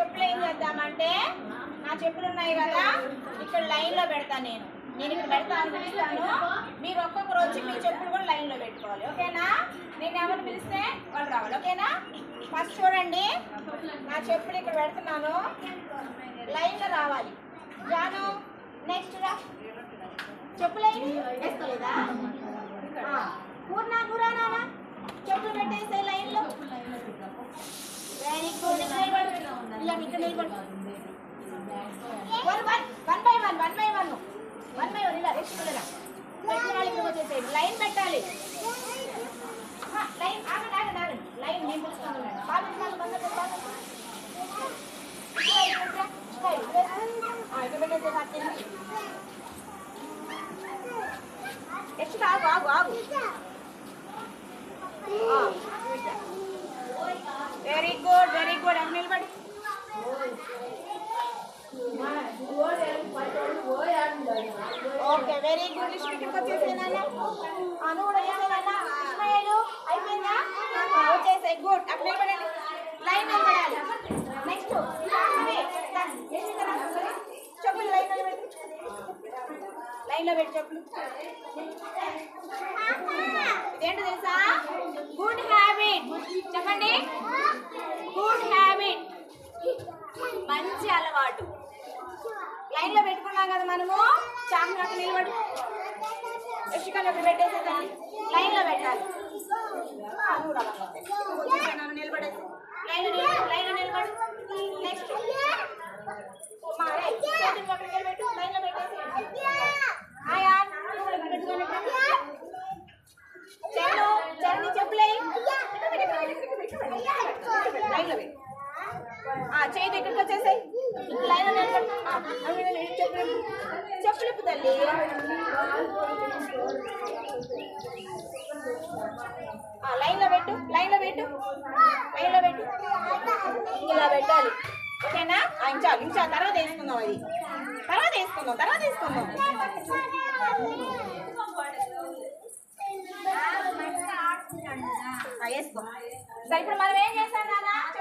అంటే నా చెప్పులు ఉన్నాయి కదా ఇక్కడ లైన్లో పెడతాను నేను. నేను ఇక్కడ పెడతాను పిలుస్తాను. మీరు ఒక్కొక్కరు వచ్చి మీ చెప్పులు కూడా లైన్లో పెట్టుకోవాలి ఓకేనా? నేను ఎవరిని పిలిస్తే వాళ్ళు రావాలి ఓకేనా? ఫస్ట్ చూడండి నా చెప్పులు ఇక్కడ పెడుతున్నాను. లైన్లో రావాలి. జాను నెక్స్ట్ రా. చెప్పులు వేసుకోలేదా పూర్ణ ఇలా ఇక్కడ నిలబడు one one one by one one by one one by one ఇలా రెస్ట్ ఇలా పెట్టిన వాళ్ళు ఇక్కడికి వచ్చేసేయండి లైన్ పెట్టాలి ఆ, లైన్ ఆగండి ఆగండి ఆగండి లైన్ నేను పిలుస్తాను ఉండండి. బాగా పిలవాలి, బంద్ పెట్టు, బాగా పెట్టు. ఓకే వెరీ గుడ్ లిస్ట్ వచ్చేసేనా అను కూడా చేసేనా ఇస్మాయిల్ అయిపోయిందా? వచ్చేసాయి. గుడ్ అక్కడ నిలబడండి. లైన్ నిలబడాలి. నెక్స్ట్ చెప్పులు లైన్లో పెట్టి పెట్టి చెప్పులు ఇదేంటో తెలుసా? గుడ్ హ్యాబిట్ చెప్పండి. గుడ్ హ్యాబిట్ మంచి అలవాటు. లైన్లో పెట్టుకున్నాం కదా మనము. చాకునాక నిలబడు యశికల్ ఒకటి పెట్టేసేదాన్ని లైన్ లో పెట్టాలి ఆ, నువ్వు రా బాబు. వచ్చేసాను, నిలబడేసి లైన్ లో నిలబడు లైన్ లో నిలబడు నెక్స్ట్ మా రే, చేతులు ఒకటి నిలబెట్టు లైన్ లో పెట్టేసి ఆయా నువ్వు కూడా ఇక్కడ పెట్టుకోండి చెల్లు చెల్లి చెప్పులే లైన్ లో పెట్టు ఆ చేయి దగ్గరికి వచ్చేసాయి లైన్ లో నిలబడు ఆ, అవి నిలబడు. చెప్పులు లైన్లో పెట్టు లైన్లో పెట్టు. లైన్లో పెట్టు. ఇలా పెట్టాలి. ఓకేనా? ఆ, ఇంచాలి తర్వాత వేసుకుందాం అది. తర్వాత వేసుకుందాం తర్వాత వేసుకుందాం. వేసుకో. సరే ఇప్పుడు మనం ఏం చేస్తాం నాన్న?